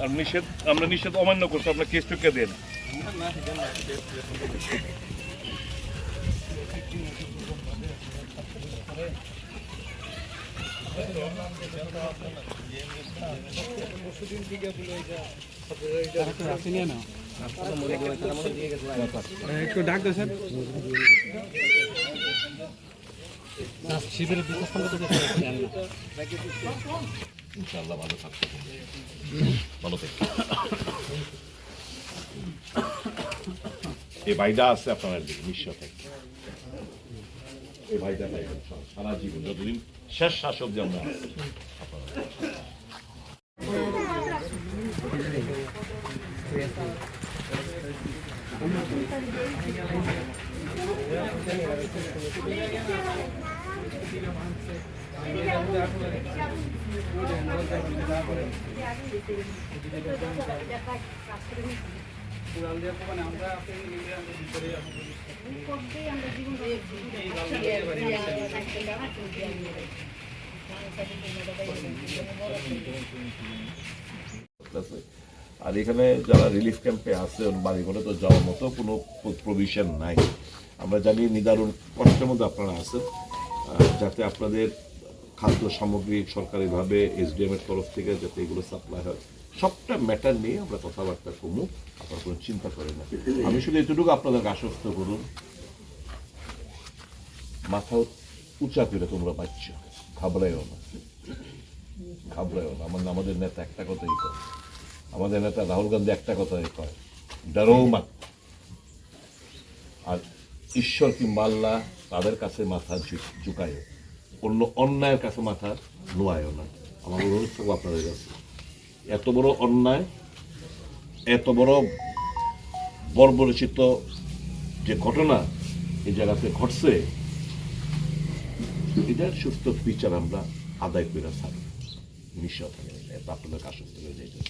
আর নিষেধ আমরা নিষেধ অমান্য করছি আপনার কেস টুকে দেন একটু ডাক দে স্যার ইনশাআল্লাহ ভালো থাকতে এই ভাইটা আছে আপনার দিকে নিশ্চয় থাকবে এই ভাইটা সারা জীবন, যতদিন শেষ শাসক যেমন আপনারা। আর এখানে যারা রিলিফ ক্যাম্পে আছে বাড়িঘরে তো যাওয়ার মতো কোনো প্রভিশন নাই। আমরা জানি নিদারুণ কষ্টের মধ্যে আপনারা আছেন। যাতে আপনাদের খাদ্য সামগ্রী সরকারিভাবে এসডিএম এর তরফ থেকে যাতে এগুলো সাপ্লাই হয়, সবটা ম্যাটার নিয়ে আমরা কথাবার্তা কমু, আপনারা কোনো চিন্তা করেন না। আমি শুধু এতটুকু আপনাদেরকে আশ্বস্ত করুন, মাথা উঁচা করে তোমরা পাচ্ছ ঘাবড়াইও না। ঘাবড়াইও না। আমার আমাদের নেতা একটা কথাই কয়। আমাদের নেতা রাহুল গান্ধী একটা কথাই কয় ডরো মত। আর ঈশ্বর কি মাল্লা তাদের কাছে মাথা ঝু- ঝুঁকায়ও। অন্য অন্যায়ের কাছে মাথা নোয়ায়ও না। আমার অনুরোধ থাকব আপনাদের কাছে। এত বড় অন্যায়, এত বড় বর্বরচিত যে ঘটনা এই জায়গাতে ঘটছে, এটার সুস্থ বিচার আমরা আদায় করে থাকি এটা আপনাদের আশ্বস্ত করে দিয়েছে